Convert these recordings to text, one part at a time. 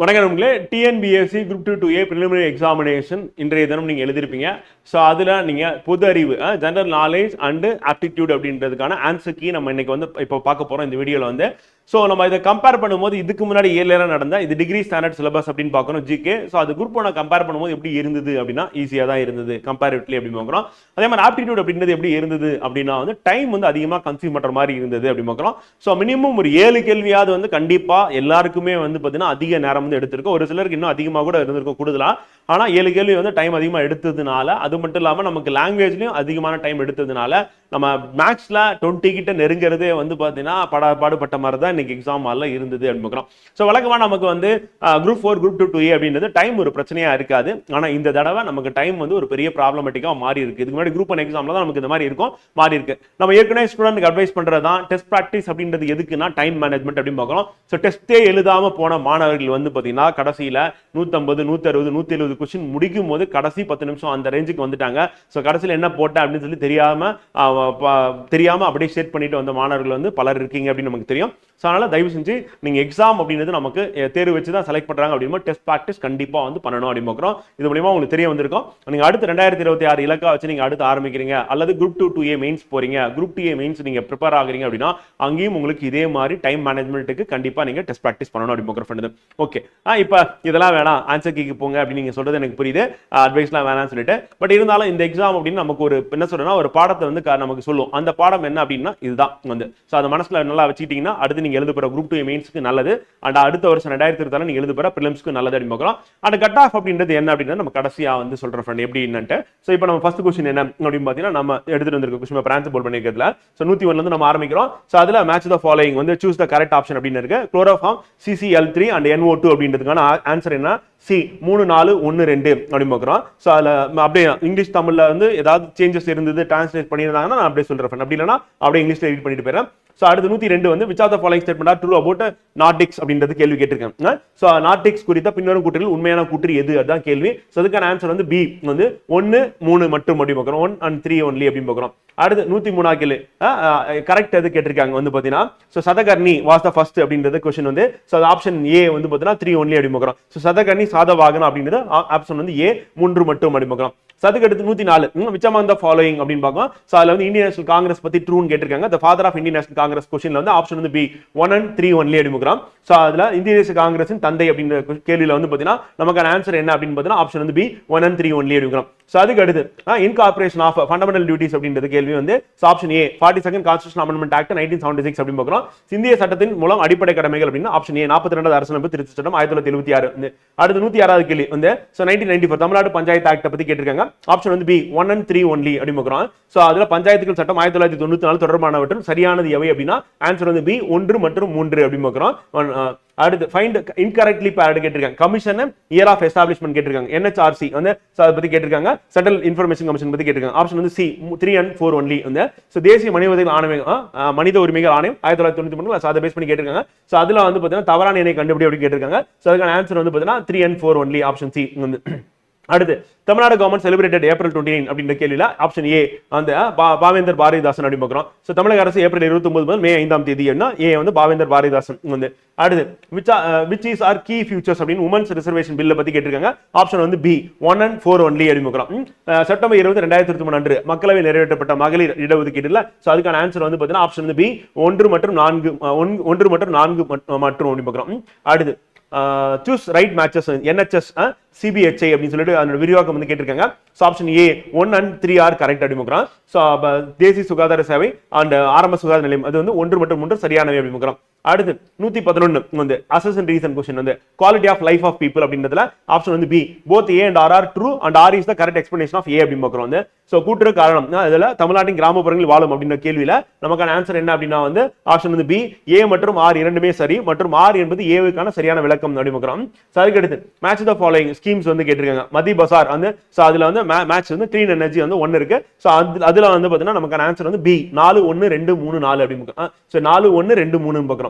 வணக்கம் நம்மளே TNPSC group two two A preliminary examination இன்றைய தினம் நீங்கள் எழுதிருப்பீங்க ஸோ அதில் நீங்கள் பொது அறிவு ஜென்ரல் நாலேஜ் அண்டு ஆப்டிடியூட் அப்படின்றதுக்கான ஆன்சர் கீ நம்ம இன்னைக்கு வந்து இப்போ பார்க்க போகிறோம் இந்த வீடியோவில் வந்து ஸோ நம்ம இதை கம்பேர் பண்ணும்போது இதுக்கு முன்னாடி ஏழில் நடந்த இது டிகிரி ஸ்டாண்டர்ட் சிலபஸ் அப்படின்னு பார்க்கணும் ஜிகே ஸோ அது குரூப் ஒன்று கம்பேர் பண்ணும்போது எப்படி இருந்தது அப்படின்னா ஈஸியாக தான் இருந்தது கம்பேரிட்லி அப்படின்னு பார்க்குறோம். அதே மாதிரி ஆப்டிடியூட் அப்படின்றது எப்படி இருந்தது அப்படின்னா வந்து டைம் வந்து அதிகமாக கன்சியூம் பண்ணுற மாதிரி இருந்தது அப்படின்னு பார்க்குறோம். ஸோ மினிமம் ஒரு ஏழு கேள்வியாவது வந்து கண்டிப்பாக எல்லாருக்குமே வந்து பார்த்தீங்கன்னா அதிக நேரம் வந்து எடுத்திருக்கும். ஒரு சிலருக்கு இன்னும் அதிகமாக கூட இருந்திருக்கும் கூடுதலாக ஆனால் ஏழு கேள்வி வந்து டைம் அதிகமாக எடுத்ததுனால அது மட்டும் இல்லாமல் நமக்கு லாங்குவேஜ்லையும் அதிகமான டைம் எடுத்ததுனால நம்ம மேக்ஸில் டுவெண்ட்டி கிட்ட நெருங்கிறதே வந்து பார்த்தீங்கன்னா பட பாடுபட்ட மாதிரி தான் இன்னைக்கு எக்ஸாம் எல்லாம் இருந்தது அப்படின்னு ஸோ வழக்கமாக நமக்கு வந்து group four group two two A அப்படின்றது டைம் ஒரு பிரச்சனையாக இருக்காது. ஆனால் இந்த தடவை நமக்கு டைம் வந்து ஒரு பெரிய ப்ராப்ளமேட்டிக்காக மாறி இருக்கு. இதுக்கு முன்னாடி குரூப் ஒன் எக்ஸாமில் தான் நமக்கு இந்த மாதிரி இருக்கும் மாறி இருக்கு. நம்ம ஏற்கனவே ஸ்டூடெண்ட்க்கு அட்வைஸ் பண்ணுறது தான் டெஸ்ட் ப்ராக்டிஸ் அப்படின்றது எதுக்குன்னா டைம் மேனேஜ்மெண்ட் அப்படின்னு பார்க்குறோம். ஸோ டெஸ்ட்டே எழுதாமல் போன மாணவர்கள் வந்து பார்த்தீங்கன்னா கடைசியில் நூற்றம்பது நூற்றறுபது நூற்றி எழுபது கொஸ்டின் முடிக்கும் போது கடைசி பத்து நிமிஷம் அந்த ரேஞ்சுக்கு வந்துட்டாங்க. ஸோ கடைசியில் என்ன போட்டேன் அப்படின்னு சொல்லி தெரியாம தெரியாமல் தெரியாம அப்படியே ஷேர் பண்ணிட்டு வந்த மாணவர்கள் வந்து பலர் இருக்கீங்க அப்படின்னு நமக்கு தெரியும். ஸோ அதனால தயவு செஞ்சு நீங்க எக்ஸாம் அப்படின்றது நமக்கு தேர்வு வச்சு தான் செலக்ட் பண்றாங்க அப்படின்னா டெஸ்ட் ப்ராக்டிஸ் கண்டிப்பா வந்து பண்ணணும் அப்படின்னு பார்க்குறோம் இது மூலியமா உங்களுக்கு தெரிய வந்திருக்கும். நீங்க அடுத்து ரெண்டாயிரத்தி இருபத்தி ஆறு இலக்கா வச்சு நீங்க அடுத்து ஆரம்பிக்கிறீங்க. அல்லது group two two A mains போறீங்க. குரூப் டூ ஏ மெயின்ஸ் நீங்க ப்ரிப்பேர் ஆகுறீங்க அப்படின்னா அங்கேயும் உங்களுக்கு இதே மாதிரி டைம் மேனேஜ்மெண்ட்டுக்கு கண்டிப்பா நீங்க டெஸ்ட் ப்ராக்டிஸ் பண்ணணும் அப்படின்னு பார்க்குறோம் ஓகே இப்போ இதெல்லாம் வேணாம். ஆன்சர் கீக்கு போங்க அப்படின்னு நீங்க சொல்றது எனக்கு புரியுது. அட்வைஸ்லாம் வேணாம்னு சொல்லிட்டு. பட் இருந்தாலும் இந்த எக்ஸாம் அப்படின்னு நமக்கு ஒரு என்ன சொல்றேன்னா ஒரு பாடத்தை வந்து நமக்கு சொல்லும். அந்த பாடம் என்ன அப்படின்னா இதுதான் வந்து. ஸோ அதை மனசுல நல்லா வச்சுக்கிட்டீங்கன்னா அடுத்து நீங்க எழுத போற குரூப் டூ மெயின்ஸ்க்கு நல்லது. அண்ட் அடுத்த வருஷம் ரெண்டாயிரத்தி இருபத்தாறு நீங்க எழுத போற பிலிம்ஸ்க்கு நல்லது அப்படின்னு பார்க்கலாம். அண்ட் கட் ஆஃப் அப்படின்றது என்ன அப்படின்னா நம்ம கடைசியா வந்து சொல்ற ஃப்ரெண்ட் எப்படி என்னன்ட்டு. ஸோ இப்போ நம்ம ஃபர்ஸ்ட் கொஸ்டின் என்ன அப்படின்னு பார்த்தீங்கன்னா நம்ம எடுத்துட்டு வந்திருக்க கொஸ்டின் இப்போ போல் பண்ணிருக்கிறதுல. ஸோ நூத்தி ஒன்ல இருந்து நம்ம ஆரம்பிக்கிறோம். ஸோ அதுல மேட்ச் த ஃபாலோயிங் வந்து சூஸ் த கரெக்ட் ஆப்ஷன் அப்படின்னு இருக்கு. Chloroform CCL three and NO two அப்படின்றதுக்கான ஆன்சர் என்ன? சி மூணு நாலு ஒன்று ரெண்டு அப்படின்னு பார்க்குறோம். ஸோ அதில் அப்படியே இங்கிலீஷ் தமிழில் வந்து ஏதாவது சேஞ்சஸ் இருந்தது டிரான்ஸ்லேட் பண்ணியிருந்தாங்கன்னா நான் அப்படியே சொல்கிறேன் அப்படி இல்லைனா அப்படியே இங்கிலீஷில் எடிட் பண்ணிட்டு போயிடுறேன். ஸோ அடுத்து நூற்றி ரெண்டு வந்து which of the following statement true about நாட்டிக்ஸ் அப்படின்றது கேள்வி கேட்டிருக்கேன். ஸோ நாட்டிக்ஸ் குறித்த பின்வரும் கூற்றில் உண்மையான கூற்று எது? அதுதான் கேள்வி. ஸோ அதுக்கான ஆன்சர் வந்து பி வந்து ஒன்று மூணு மட்டும் அப்படி பார்க்குறோம். ஒன் அண்ட் த்ரீ ஒன்லி அப்படின்னு பார்க்குறோம். அடுத்து நூற்றி மூணா கேள்வி. கரெக்ட் எது கேட்டிருக்காங்க வந்து பார்த்தீங்கன்னா so Satakarni was the first அப்படின்றது கொஸ்டின் வந்து ஸோ ஆப்ஷன் ஏ வந்து பார்த்தீங்கன்னா த்ரீ ஒன்லி அப்படி பார்க்குறோம். ஸோ சதகர்ணி சாதவாகனம் அப்படின்றது ஆப்ஷன் வந்து ஏ மூன்று மட்டும் அப்படி ஸோ அதுக்கு நூற்றி நாலு. மிச்சமாக இந்த ஃபாலோயிங் அப்படின்னு பார்க்கும் ஸோ அதில் வந்து இந்தியன் நேஷனல் காங்கிரஸ் பற்றி ட்ரூன்னு கேட்டிருக்காங்க. The father of Indian national Congress கொஸ்டின்ல வந்து ஆப்ஷன் வந்து B one and three only அப்படிங்கிறோம் ஸோ அதில் இந்திய தேசிய காங்கிரஸின் தந்தை அப்படின்ற கேள்வியில் வந்து பார்த்தீங்கன்னா நமக்கான ஆன்சர் என்ன அப்படின்னு பார்த்தீங்கன்னா ஆப்ஷன் வந்து பி ஒன் அண்ட் த்ரீ ஒன்லேயே எடுக்கிறோம் ஸோ அதுக்கு அடுத்து இன்கார்பரேஷன் ஆஃப் ஃபண்டமெண்டல் டியூட்டிஸ் அப்படின்றது கேள்வி வந்து option A forty second constitution amendment act nineteen seventy six அப்படின்னு பார்க்குறோம். இந்திய சட்டத்தின் மூலம் அடிப்படை கடமைகள் அப்படின்னு ஆப்ஷன் ஏ நாற்பத்தி ரெண்டாவது அரசமைப்பு திருச்சி சட்டம் ஆயிரத்தி தொள்ளாயிரத்தி எழுபத்தி ஆறு. வந்து அடுத்து நூற்றி ஆறாவது கேள்வி வந்து so nineteen ninety four Tamil Nadu panchayat ஆக்டை பற்றி கேட்டிருக்காங்க. ஆப்ஷன் வந்து B one and three only அப்படின்னு பார்க்குறோம். ஸோ அதில் பஞ்சாயத்துகள் சட்டம் ஆயிரத்தி தொள்ளாயிரத்தி தொண்ணூத்தி நாலு தொடர்பானவற்றும் சரியானது எவை அப்படின்னா ஆன்சர் வந்து பி ஒன்று மற்றும் மூன்று அப்படின்னு பார்க்குறோம். Uh, அடுத்து ஃபைண்ட் இன்கரெக்ட்லி பேரட் கேட்டிருக்காங்க? கமிஷன் இயர் ஆஃப் எஸ்டாப்ளிஷ்மெண்ட் கேட்டிருக்காங்க. என்ஹெச்ஆர்சி வந்து அதை பத்தி கேட்டிருக்காங்க. சென்ட்ரல் இன்ஃபர்மேஷன் கமிஷன் பத்தி கேட்டிருக்காங்க. ஆப்ஷன் வந்து C three and four only வந்து. ஸோ தேசிய மனித உரிமைகள் ஆணையம் மனித உரிமைகள் ஆணையம் ஆயிரத்தி தொள்ளாயிரத்தி தொண்ணூத்தி மூணு அதை பேஸ் பண்ணி கேட்டிருக்காங்க. ஸோ அதுல வந்து பார்த்தீங்கன்னா தவறான எண்ணெய் கண்டுபிடி அப்படி கேட்டிருக்காங்க. ஸோ அதுக்கான ஆன்சர் வந்து பார்த்தீங்கன்னா three and four only option C வந்து. அடுத்து Tamil Nadu government celebrated April twenty nine அப்படின்ற கேள்வியில் ஆப்ஷன் ஏ அந்த பா- பாவேந்தர் பாரதிதாசன் அப்படின்னு பார்க்குறோம். ஸோ தமிழக அரசு ஏப்ரல் இருபத்தொம்பது முதல் மே ஐந்தாம் தேதி என்ன? ஏ வந்து பாவேந்தர் பாரதிதாசன் வந்து. அடுத்து which which is are key features அப்படின்னு உமன்ஸ் ரிசர்வேஷன் பில்லை பற்றி கேட்டிருக்காங்க. ஆப்ஷன் வந்து B one and four only அப்படின்னு பார்க்குறோம். செப்டம்பர் இருபது ரெண்டாயிரத்தி இருபத்தி மூணு அன்று மக்களவை நிறைவேற்றப்பட்ட மகளிர் இடஒதுக்கீடுல ஸோ அதுக்கான ஆன்சர் வந்து பார்த்தீங்கன்னா ஆப்ஷன் வந்து பி ஒன்று மற்றும் நான்கு ஒன்- ஒன்று மற்றும் நான்கு மற்றும் அப்படின்னு பார்க்குறோம். அடுத்து choose right matches NHS CBHI அப்படின்னு சொல்லிட்டு அதோட விரிவாக்கம் வந்து கேட்டிருக்காங்க. So option A one and three are correct அப்படிமுக்கிறோம் so தேசிய சுகாதார சேவை அண்ட் ஆரம்ப சுகாதார நிலையம் அது வந்து ஒன்று மற்றும் ஒன்று சரியானவை அப்படிங்கிறோம் அடுத்து நூத்தி பதினொன்னு வந்து அசன் ரீசன் கொஸ்டின் வந்து quality of life of people அப்படின்றதுல ஆப்ஷன் வந்து B both A and R R true and R is the correct explanation of A அப்படின்னு பார்க்குறோம் வந்து. ஸோ கூட்டுற காரணம் அஹ் தமிழ்நாட்டின் கிராமப்புறங்களில் வாழும் அப்படின்ற கேள்வியில நமக்கான ஆன்சர் என்ன அப்படின்னா வந்து ஆப்ஷன் வந்து பி ஏ மற்றும் ஆர் இரண்டுமே சரி மற்றும் ஆர் என்பது ஏவுக்கான சரியான விளக்கம் அப்படி பார்க்குறோம். ஸோ அதுக்கடுத்து மேட்ச் த ஃபாலோயிங் ஸ்கீம்ஸ் வந்து கேட்டிருக்காங்க. மதி பசார் வந்து ஸோ அதுல வந்து மேட்ச் வந்து க்ளீன் எனர்ஜி வந்து ஒன்று இருக்கு. ஸோ அது அதுல வந்து பார்த்தீங்கன்னா நமக்கான ஆன்சர் வந்து பி நாலு ஒன்று ரெண்டு மூணு நாலு அப்படின்னு ஸோ நாலு ஒன்று ரெண்டு மூணு பார்க்குறோம்.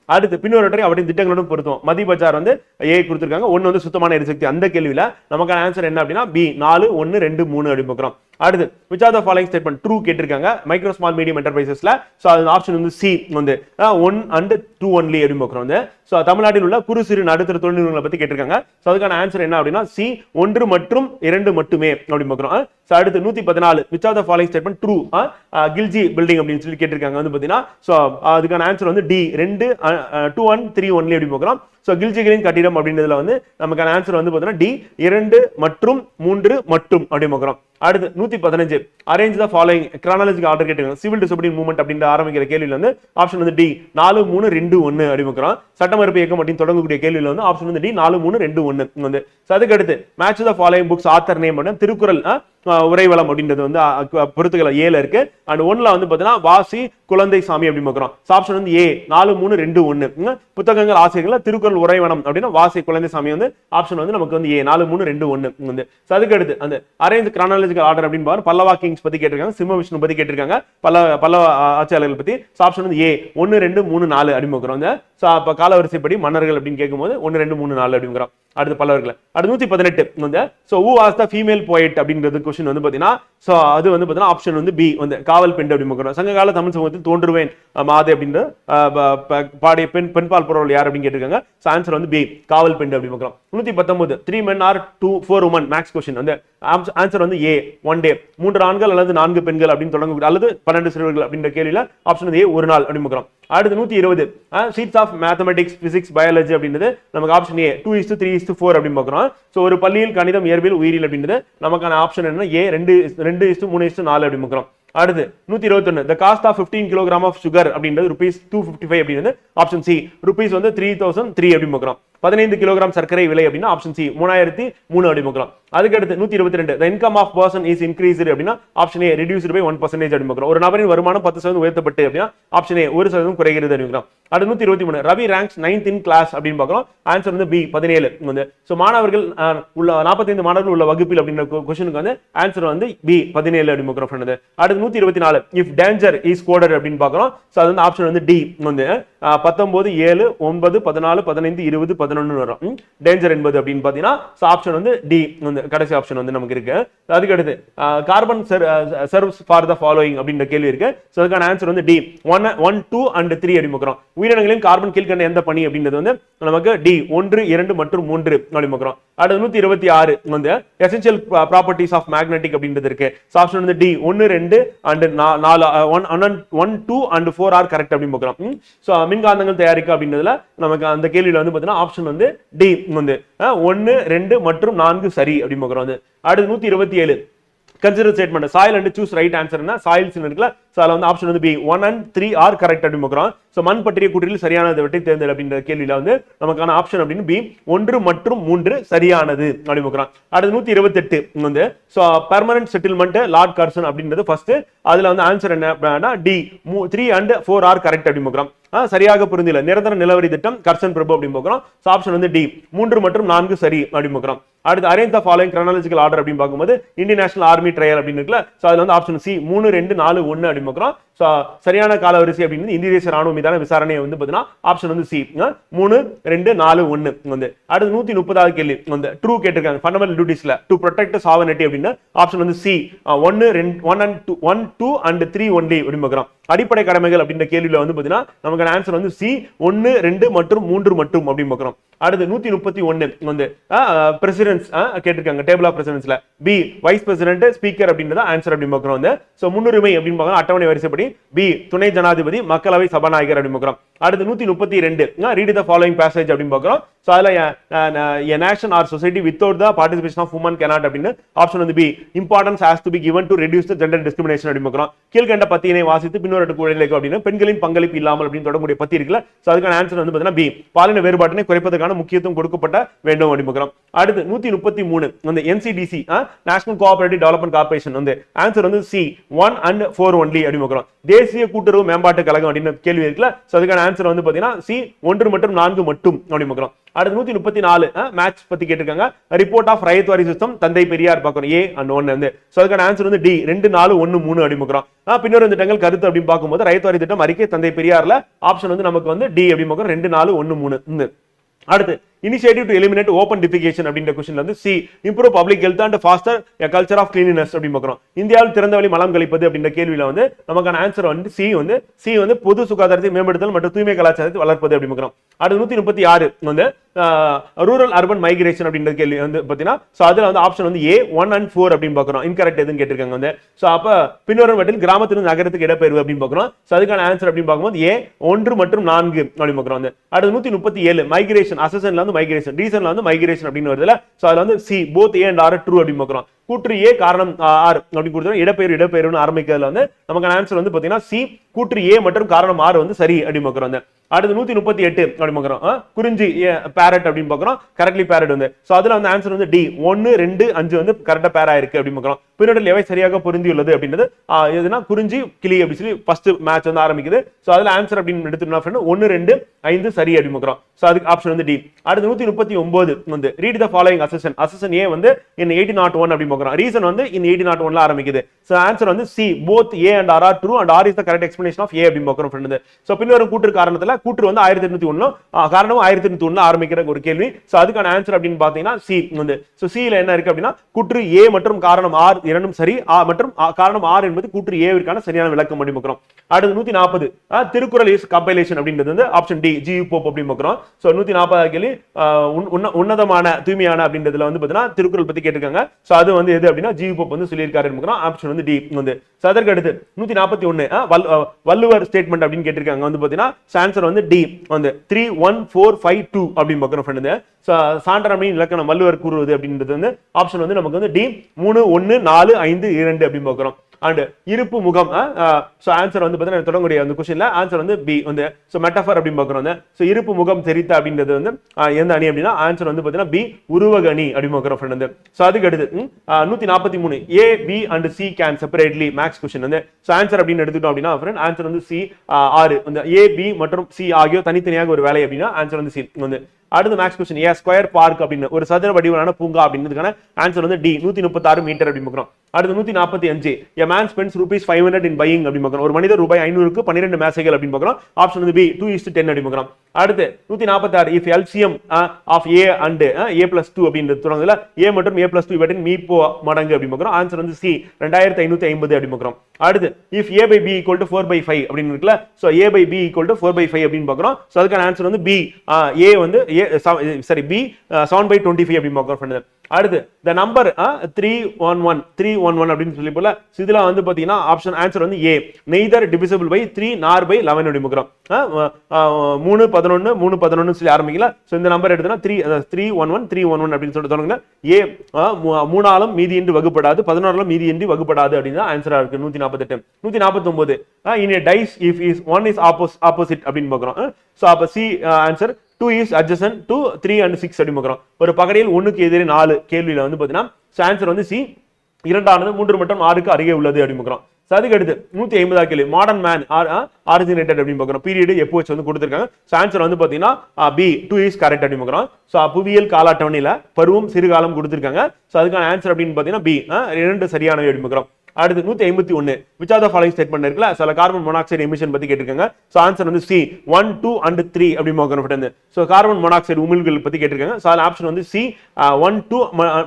அடுத்து பின்னொரு அவரின் திட்டங்களுடன் பொருத்தும் மதி பஜார் வந்து ஏ கொடுத்துருக்காங்க. ஒன்று வந்து சுத்தமான எரிசக்தி. அந்த கேள்வியில் நமக்கான ஆன்சர் என்ன அப்படின்னா பி நாலு ஒன்று ரெண்டு மூணு அப்படின்னு பார்க்குறோம். அடுத்து which are the following statement true கேட்டிருக்காங்க. மைக்ரோ ஸ்மால் மீடியம் என்டர்பிரைசஸ்ல ஸோ அது ஆப்ஷன் வந்து சி வந்து ஒன் அண்ட் டூ ஒன்லி அப்படின்னு பார்க்குறோம் வந்து. ஸோ தமிழ்நாட்டில் உள்ள குறு சிறு நடுத்தர தொழில் நிறுவனங்களை பத்தி கேட்டிருக்காங்க. ஸோ அதுக்கான ஆன்சர் என்ன அப்படின்னா சி ஒன்று மற்றும் இரண்டு மட்டுமே அப்படின்னு பார்க்குறோம். ஸோ அடுத்து நூற்றி பதினாலு which are the following statement true Khilji building அப்படின்னு சொல்லி கேட்டிருக்காங்க வந்து பார்த்தீங்கன்னா. ஸோ அதுக்கான ஆன்சர் வந்து டி ரெண்டு டூ ஒன் த்ரீ ஒன்லி அப்படின்னு பார்க்குறோம் ஸோ கில்ஜிகளின் கட்டிடம் அப்படின்றதுல வந்து நமக்கான ஆன்சர் வந்து பார்த்தீங்கன்னா டி இரண்டு மற்றும் மூன்று மற்றும் அப்படின்னு பார்க்குறோம். அடுத்து நூத்தி பதினஞ்சு arrange the following chronological order கேட்டுருக்காங்க சிவில் டிசிப்ளின் மூவ்மெண்ட் அப்படின்ற ஆரம்பிக்கிற கேள்வியில் வந்து ஆப்ஷன் வந்து டி நாலு மூணு ரெண்டு ஒன்று அப்படின்னு சட்டமறுப்பு இயக்கம் அப்படின்னு தொடங்கக்கூடிய கேள்வியில் வந்து ஆப்ஷன் வந்து டி நாலு மூணு ரெண்டு ஒன்று வந்து. ஸோ அதுக்கு அடுத்து match the following books author name அப்படின்னு திருக்குறள் உரைவளம் அப்படின்றது வந்து அஹ், பொறுத்துக்கள் ஏல இருக்கு. அண்ட் ஒன்ல வந்து பார்த்தீங்கன்னா வாசி குழந்தை சாமி அப்படின்னு பார்க்குறோம். ஆப்ஷன் வந்து ஏ நாலு மூணு ரெண்டு ஒன்று புத்தகங்கள் ஆசிரியர்கள் திருக்குறள் உரைவனம் அப்படின்னா வாசி குழந்தை சாமி வந்து ஆப்ஷன் வந்து நமக்கு வந்து ஏ நாலு மூணு ரெண்டு ஒன்று வந்து. ஸோ அதுக்கு அடுத்து அந்த அரேஞ்ச் கிரானாலஜிக்கல் ஆர்டர் அப்படின்னு பாரு பல்லவா கிங்ஸ் பத்தி கேட்டிருக்காங்க சிம்ம விஷ்ணு பத்தி கேட்டிருக்காங்க பல்ல பல்லவ ஆட்சியாளர்கள் பத்தி. ஆப்ஷன் வந்து ஏ ஒன்று ரெண்டு மூணு நாலு அப்படிங்கிறோம் பார்க்குறோம். அந்த ஸோ அப்போ காலவரிசைப்படி மன்னர்கள் அப்படின்னு கேட்கும்போது ஒன்று ரெண்டு மூணு நாலு அப்படிங்கிறோம். அடுத்து பல்லவர்கள். அடுத்து நூத்தி பதினெட்டு வந்து so who was the female poet அப்படின்றது கொஸ்டின் வந்து பார்த்தீங்கன்னா ஸோ அது வந்து பார்த்தீங்கன்னா ஆப்ஷன் வந்து பி வந்து காவல் பெண் அப்படின்னு சங்ககால தமிழ் சமூகத்தில் தோன்றுவேன் மாதே அப்படின்ற பாடிய பெண் பெண்பால் புறவள் யார் அப்படின்னு கேட்டிருக்காங்க? ஸோ ஆன்சர் வந்து பி காவல் பெண்டு அப்படி பார்க்கலாம். நூத்தி பத்தொன்பது three men or two four women makes question வந்து ஆன்சர் வந்து ஏ ஒன் டே மூன்று ஆண்கள் அல்லது நான்கு பெண்கள் அப்படின்னு தொடங்க அல்லது பன்னெண்டு சிறுவர்கள் அப்படின்ற கேள்வியில் ஆப்ஷன் ஏ ஒரு நாள் அப்படின்னு பார்க்கலாம். அடுத்து நூற்றி இருபது seats of mathematics physics biology அப்படின்றது நமக்கு option A two is to three is to four அப்படின்னு பார்க்குறோம். ஸோ ஒரு பள்ளியில் கணிதம் இயற்பியல் உயிரியல் அப்படின்றது நமக்கான ஆப்ஷன் என்ன ஏ ரெண்டு ரெண்டு இஸ்டு மூணு இஸ்டு நாலு அப்படின்னு பார்க்குறோம். அடுத்து நூத்தி இருபத்தொன்னு the cost of fifteen kilogram of sugar அப்படின்றது ருபீஸ் டூ ஃபிஃப்டி ஃபைவ் அப்படின்றது ஆப்ஷன் சி ருபீஸ் வந்து த்ரீ தௌசண்ட் த்ரீ அப்படின்னு பார்க்குறோம். பதினைந்து கிலோகிராம் சர்க்கரை விலை அப்படின்னா ஆப்ஷன் சி மூணாயிரத்தி மூணு அப்படி பார்க்குறோம் அதுக்கு அடுத்து நூத்தி இருபத்தி ரெண்டு the income of person is increase அப்படின்னா option A reduced by one percentage அப்படி பார்க்குறோம் ஒரு நபரின் வருமானம் பத்து சதவீதம் உயர்த்தப்பட்டு அப்படின்னா ஆப்ஷன் ஏ ஒரு சதவீதம் குறைகிறது அப்படிங்கிறோம் அடுத்து நூத்தி இருபத்தி மூணு Ravi ranks ninth in class அப்படின்னு பார்க்குறோம். ஆன்சர் வந்து பி பதினேழு. வந்து ஸோ மாணவர்கள் அஹ், உள்ள நாற்பத்தைந்து மாணவர்கள் உள்ள வகுப்பில் அப்படின்ற கொஸ்டினுக்கு வந்து ஆன்சர் வந்து பி பதினேழு அப்படின்னு பார்க்குறோம் friend. அடுத்து நூத்தி இருபத்தி நாலு இஃப் டேஞ்சர் இஸ் கோடர் அப்படின்னு பார்க்குறோம். ஸோ அது வந்து ஆப்ஷன் வந்து டி வந்து பத்தொன்பது ஏழு ஒன்பது பதினாலு பதினைந்து இருபது பதினொன்று வரும். டேஞ்சர் என்பது அப்படின்னு பார்த்தீங்கன்னா ஸோ ஆப்ஷன் வந்து டி வந்து கடைசி ஆப்ஷன் வந்து நமக்கு இருக்கு. அதுக்கு அடுத்து carbon serves for the following அப்படின்ற கேள்வி இருக்கு. ஸோ அதுக்கான ஆன்சர் வந்து D one one two and three அப்படி பார்க்குறோம் உயிரினங்களின் கார்பன் கீழ்கண்ட எந்த பணி அப்படின்றது வந்து நமக்கு டி ஒன்று இரண்டு மற்றும் மூன்று அப்படி அடுத்து நூத்தி இருபத்தி ஆறு வந்து எசென்சியல் ப்ராப்பர்ட்டிஸ் ஆஃப் மேக்னெட்டிக் அப்படின்றது இருக்கு. ஆப்ஷன் வந்து டி ஒன்று ரெண்டு அண்ட் நாலு one one two and four are correct அப்படின்னு பார்க்குறோம் ஸோ மின்காந்தங்கள் தயாரிக்க அப்படின்றதுல நமக்கு அந்த கேள்வியில் வந்து பார்த்தீங்கன்னா ஆப்ஷன் ஆப்ஷன் வந்து டி வந்து. ஒன்று ரெண்டு மற்றும் நான்கு சரி அப்படின்னு பார்க்குறோம் வந்து. அடுத்து நூத்தி இருபத்தி ஏழு consider statement soil and choose right ஆன்சர்னா soil இருக்குல்ல ஸோ அதில் வந்து ஆப்ஷன் வந்து B one and three are correct அப்படின்னு பார்க்குறோம். ஸோ மண் பற்றிய கூற்றில் சரியானதை வெட்டி தேர்ந்தெடு அப்படின்ற கேள்வியில் வந்து நமக்கான ஆப்ஷன் அப்படின்னு பி ஒன்று மற்றும் மூன்று சரியானது அப்படின்னு பார்க்குறோம். அடுத்து நூற்றி இருபத்தெட்டு வந்து so permanent settlement Lord Carson அப்படின்றது ஃபர்ஸ்ட் அதில் வந்து ஆன்சர் என்ன அப்படின்னா D three and four are correct அப்படின்னு பார்க்குறோம். சரியாக புரிந்தில நிரந்தர நிலவரி திட்டம் கர்சன் பிரபு அப்படின்னு பார்க்குறோம். ஸோ ஆப்ஷன் வந்து டி மூன்று மற்றும் நான்கு சரி அப்படின்னு பார்க்குறோம். அடுத்து arrange the following chronological order அப்படின்னு பார்க்கும்போது இந்தியன் நேஷனல் ஆர்மி ட்ரையல் அப்படின்னு இருக்குல்ல. ஸோ அதில் வந்து ஆப்ஷன் சி மூணு ரெண்டு நாலு ஒன்று அப்படின்னு பார்க்குறோம். ஸோ சரியான காலவரிசை அப்படின்னு இந்திய தேசிய ராணுவ மீதான விசாரணையை வந்து பார்த்தீங்கன்னா ஆப்ஷன் வந்து சி மூணு ரெண்டு நாலு ஒன்று வந்து. அடுத்து நூற்றி முப்பதாவது கேள்வி வந்து. ட்ரூ கேட்டிருக்காங்க. ஃபண்டமெண்டல் டியூட்டிஸில் டு ப்ரொடெக்ட் சாவனிட்டி அப்படின்னு ஆப்ஷன் வந்து சி ஒன்று ரெண்டு one and two one two and three only அப்படின்னு பார்க்குறோம். அடிப்படை கடமைகள் அப்படின்ற கேள்வியில் வந்து பார்த்தீங்கன்னா நமக்கு ஆன்சர் வந்து சி ஒன்னு ரெண்டு மற்றும் மூன்று மற்றும் அப்படின்னு பார்க்குறோம். அடுத்து நூத்தி முப்பத்தி ஒன்னு வந்து பிரசிடென்ஸ் கேட்டிருக்காங்க டேபிள் ஆஃப் பிரசிடென்ஸ்ல பி வைஸ் பிரசிடென்ட் ஸ்பீக்கர் அப்படின்றத ஆன்சர் அப்படின்னு பார்க்குறோம் வந்து. ஸோ முன்னுரிமை அப்படின்னு பார்க்குறோம் அட்டவணை வரிசைப்படி. பி துணை ஜனாதிபதி மக்களவை சபாநாயகர் அப்படின்னு பார்க்குறோம். அடுத்து நூத்தி முப்பத்தி ரெண்டு ரீட் த ஃபாலோயிங் பேசேஜ் அப்படின்னு பார்க்குறோம். ஸோ அதில் nation or society without the participation of woman cannot அப்படின்னு ஆப்ஷன் வந்து B importance has to be given to reduce the gender discrimination அப்படின்னு பார்க்குறோம். கீழ்கண்ட பத்தியினை வாசித்து பின்னொரு குழந்தைகளுக்கு அப்படின்னு பெண்களின் பங்களிப்பு இல்லாமல் அப்படின்னு தொடர்புடைய பத்தி இருக்குல்ல. ஸோ அதுக்கான ஆன்சர் வந்து பார்த்தீங்கன்னா பி பாலின வேறுபாட்டினை குறைப்பதற்கான முக்கியத்துவம் கொடுக்கப்பட்ட வேண்டும் அப்படிங்கிறோம் அடுத்து நூத்தி முப்பத்தி மூணு அந்த NCDC national cooperative development corporation வந்து ஆன்சர் வந்து C one and four only அப்படின்னு தேசிய கூட்டுறவு மேம்பாட்டு கழகம் அப்படின்னு கேள்வி இருக்குல்ல? ஸோ அதுக்கான ஆன்சர் வந்து பாத்தீங்கன்னா சி ஒன்று மற்றும் நான்கு மட்டும் அப்படின்னு அடுத்து நூத்தி முப்பத்தி நாலு மேட்ச் பத்தி கேட்டிருக்காங்க. ரிப்போர்ட் ஆஃப் ரயத்வாரி சிஸ்டம் தந்தை பெரியார் பார்க்கணும் ஏ அண்ட் ஒன்னு வந்து. ஸோ அதுக்கான ஆன்சர் வந்து டி ரெண்டு நாலு ஒன்னு மூணு அப்படின்னு பின்னொரு திட்டங்கள் கருத்து அப்படின்னு பார்க்கும்போது ரயத்வாரி திட்டம் அறிக்கை தந்தை பெரியார்ல ஆப்ஷன் வந்து நமக்கு வந்து டி அப்படின்னு பார்க்கிறோம். ரெண்டு நாலு ஒன்னு மூணு அடுத்து initiative to eliminate open defecation அப்படின்ற கொஸ்டின்ல வந்து C improve public health and foster culture of cleanliness அப்படின்னு பார்க்குறோம். இந்தியாவில் திறந்த வழி மலம் கழிப்பது அப்படின்ற கேள்வியில வந்து நமக்கான ஆன்சர் வந்து சி வந்து சி வந்து பொது சுகாதாரத்தை மேம்படுத்தல் மற்றும் தூய்மை கலாச்சாரத்தை வளர்ப்பது அப்படின்னு பார்க்குறோம். அடுத்து நூத்தி முப்பத்தி ஆறு வந்து ரூரல் அர்பன் மைக்ரேஷன் அப்படின்ற கேள்வி வந்து பார்த்தீங்கன்னா ஸோ அதில் வந்து ஆப்ஷன் வந்து ஏ ஒன் அண்ட் ஃபோர் அப்படின்னு பார்க்குறோம். இன்கரெக்ட் எதுன்னு கேட்டிருக்காங்க வந்து. ஸோ அப்போ பின்வரும் வட்டில் கிராமத்திலிருந்து நகரத்துக்கு இடப்பெயர்வு அப்படின்னு பார்க்குறோம். ஸோ அதுக்கான ஆன்சர் அப்படின்னு பார்க்கும்போது ஏ ஒன்று மற்றும் நான்கு அப்படின்னு பார்க்குறோம் வந்து. அடுத்து நூற்றி முப்பத்தி ஏழு மைக்ரேஷன் அசசன்ல வந்து மைக்ரேஷன் ரீசன்ல வந்து மைக்ரேஷன் அப்படின்னு வருதுல ஸோ அதில் வந்து C both A and R true அப்படின்னு பார்க்குறோம். கூற்று ஏ காரணம் ஆர் அப்படின்னு கொடுத்தோம் இடப்பெயர் இடப்பெயர்னு ஆரம்பிக்கிறதுல வந்து நமக்கான ஆன்சர் வந்து பார்த்தீங்கன்னா சி கூற்று ஏ மற்றும் காரணம் ஆர் வந்து சரி அப்படின்னு பார்க்குறோம் வந்து. அடுத்து நூத்தி முப்பத்தி எட்டு அப்படின்னு பார்க்குறோம். குறிஞ்சி பேரட் அப்படின்னு பார்க்குறோம். கரெக்ட்லி பேரட் வந்து. ஸோ அதுல வந்து ஆன்சர் வந்து டி ஒன்னு ரெண்டு அஞ்சு வந்து கரெக்டா பேரா இருக்கு அப்படின்னு பார்க்குறோம். பின்னோட்டில் எவை சரியாக பொருந்தியுள்ளது அப்படின்றது எதுனா குறிஞ்சி கிளி அப்படின்னு சொல்லி ஃபர்ஸ்ட் மேட்ச் வந்து ஆரம்பிக்குது. ஸோ அதுல ஆன்சர் அப்படின்னு எடுத்துட்டோம் ஃப்ரெண்ட் ஒன்னு ரெண்டு ஐந்து சரி அப்படின்னு பார்க்குறோம். ஸோ அதுக்கு ஆப்ஷன் வந்து டி அடுத்து நூத்தி முப்பத்தி ஒன்பது வந்து read the following assertion assertion A வந்து இன் எயிட்டி நாட் ஒன் அப்படின்னு பார்க்குறோம். ரீசன் வந்து இன் எயிட்டி நாட் ஒன்ல ஆரம்பிக்குது. ஸோ ஆன்சர் வந்து C both A and R R true and R is the correct explanation of A அப்படின்னு பார்க்குறோம் friend so பின்வரும் கூற்று காரணத்துல கூற்று வந்து ஆயிரத்தி எட்நூத்தி ஒன்னும் காரணம் ஆயிரத்தி எட்நூத்தி ஒண்ணு ஆரம்பிக்கிற ஒரு கேள்வி. சோ அதுக்கான ஆன்சர் அப்படின்னு பாத்தீங்கன்னா சி வந்து. சோ சில என்ன இருக்கு அப்படின்னா கூற்று ஏ மற்றும் காரணம் ஆர் இரண்டும் சரி. மற்றும் காரணம் ஆர் என்பது கூற்று ஏவிற்கான சரியான விளக்கம் அப்படின்னு பார்க்கிறோம் அடுத்து நூத்தி நாற்பது திருக்குறள் இஸ் கம்பைலேஷன் அப்படின்றது வந்து ஆப்ஷன் டி ஜி போப் அப்படின்னு பார்க்கிறோம் சோ நூத்தி நாற்பது கேள்வி உன்னதமான தூய்மையான அப்படின்றதுல வந்து பாத்தீங்கன்னா திருக்குறள் பத்தி கேட்டிருக்காங்க. சோ அது வந்து எது அப்படின்னா ஜி போப் வந்து சொல்லியிருக்காரு பார்க்கிறோம் ஆப்ஷன் வந்து டி வந்து. ஸோ அதற்கு அடுத்து நூத்தி நாற்பத்தி ஒன்னு வள்ளுவர் ஸ்டேட்மெண்ட் அப்படின்னு கேட்டிருக்காங்க. வந்து பாத்தீங்கன்னா ஆன்சர் வந்து டி வந்து three one four five two அப்படின்னு பார்க்குறோம் ஃப்ரெண்டு சான்றான் அப்படின்னு இலக்கணம் வள்ளுவர் கூறுவது அப்படின்றது வந்து ஆப்ஷன் வந்து நமக்கு வந்து டி மூணு ஒன்னு நாலு ஐந்து இரண்டு அப்படின்னு பார்க்குறோம். அண்ட் இருப்பு முகம் ஸோ ஆன்சர் வந்து பார்த்தீங்கன்னா தொடங்கக்கூடிய அந்த கொஸ்டின்ல ஆன்சர் வந்து பி வந்து ஸோ மெட்டஃபர் அப்படின்னு பார்க்குறோம். வந்து ஸோ இருப்பு முகம் தெரித்த அப்படின்றது வந்து எந்த அணி அப்படின்னா ஆன்சர் வந்து பார்த்தீங்கன்னா பி உருவக அணி அப்படின்னு பார்க்குறோம் ஃப்ரெண்ட் வந்து. ஸோ அதுக்கு அடுத்து நூற்றி நாற்பத்தி மூணு A B and C can separately maths question வந்து. ஸோ ஆன்சர் அப்படின்னு எடுத்துட்டோம் அப்படின்னா ஃப்ரெண்ட் ஆன்சர் வந்து சி ஆறு இந்த ஏ பி மற்றும் சி ஆகியோர் தனித்தனியாக ஒரு வேலை அப்படின்னா ஆன்சர் வந்து சி வந்து. அடுத்து maths question A square park அப்படின்னு ஒரு சதுர வடிவான பூங்கா அப்படின்றதுக்கான ஆன்சர் வந்து டி நூத்தி முப்பத்தாறு மீட்டர் அப்படின்னு பார்க்குறோம். அடுத்து நூத்தி நாற்பத்தி அஞ்சு a man spends rupees five hundred in buying அப்படின்னு பார்க்குறோம். ஒரு மனிதர் ரூபாய் ஐநூறுக்கு பன்னிரெண்டு மேசைகள் அப்படின்னு பார்க்குறோம். ஆப்ஷன் வந்து பி டூ இஸ்ட் டென் அப்படின்னு பார்க்குறோம். அடுத்து நூத்தி நாற்பத்தாறு if LCM of A and uh, A plus two uh, அப்படின்றது தொடங்குதுல ஏ மற்றும் ஏ பிளஸ் டூ இவற்றின் மீப்போ மடங்கு அப்படின்னு பார்க்குறோம். ஆன்சர் வந்து சி ரெண்டாயிரத்தி ஐநூத்தி ஐம்பது அப்படின்னு பார்க்குறோம். அடுத்து if A by B equal to four by five அப்படின்னு இருக்குல்ல so A by B equal to four by five அப்படின்னு பார்க்குறோம். ஸோ அதுக்கான ஆன்சர் வந்து பி ஏ uh, வந்து A sorry B seven by twenty five அப்படின்னு பார்க்குறோம் friend. அடுத்து the number three one one three one one அப்படின்னு சொல்லி போல இதில் வந்து பார்த்தீங்கன்னா ஆப்ஷன் ஆன்சர் வந்து A neither divisible by three nor by eleven அப்படி மூணு பதினொன்று மூணு பதினொன்னு சொல்லி ஆரம்பிக்கல. ஸோ இந்த நம்பர் எடுத்தோம்னா three three one one three one one அப்படின்னு சொல்லிட்டு தொடங்குங்க. ஏ அஹ், மூ- மூணாலும் மீதியின்றி வகுப்படாது பதினோராலும் மீதியின்றி வகுப்படாது அப்படின்னு ஆன்சராக இருக்கு நூற்றி நாற்பத்தெட்டு நூற்றி நாற்பத்தொம்போது in dice if is one is oppose opposite அப்படின்னு பார்க்குறோம். ஸோ அப்போ C answer two is adjacent two three and six அப்படின்னு பார்க்குறோம் ஒரு பகடையில் ஒன்றுக்கு எதிரே நாலு கேள்வியில் வந்து பார்த்தீங்கன்னா ஆன்சர் வந்து சி இரண்டானது மூன்று மற்றும் ஆறுக்கு அருகே உள்ளது அப்படின்னு பார்க்குறோம் So, அதுக்கு அடுத்து நூத்தி ஐம்பதா கேள்வி. மாடர்ன் மேன் ஆர் ஆரிஜினேட்டட் அப்படின்னு பார்க்குறோம் பீரியட் எப்போ வச்சு வந்து கொடுத்துருக்காங்க? ஸோ ஆன்சர் வந்து பார்த்தீங்கன்னா B uh, two is correct அப்படின்னு பார்க்குறோம் ஸோ புவியியல் கால அட்டவணையில் பருவம் சிறுகாலம் கொடுத்துருக்காங்க. ஸோ அதுக்கான ஆன்சர் அப்படின்னு பார்த்தீங்கன்னா பி uh, இரண்டு சரியானவை அப்படின்னு பார்க்குறோம் அடுத்து நூத்தி ஐம்பத்தி ஒன்னு which are the following statement இருக்குல்ல? சில கார்பன் மோனாக்சைடு எமிஷன் பத்தி கேட்டிருக்காங்க. ஸோ ஆன்சர் வந்து C one two and three அப்படின்னு பார்க்கணும் ஸோ கார்பன் மோனாக்சைடு உமிழ்கள் பத்தி கேட்டிருக்காங்க. ஸோ ஆப்ஷன் வந்து சி ஒன் டூ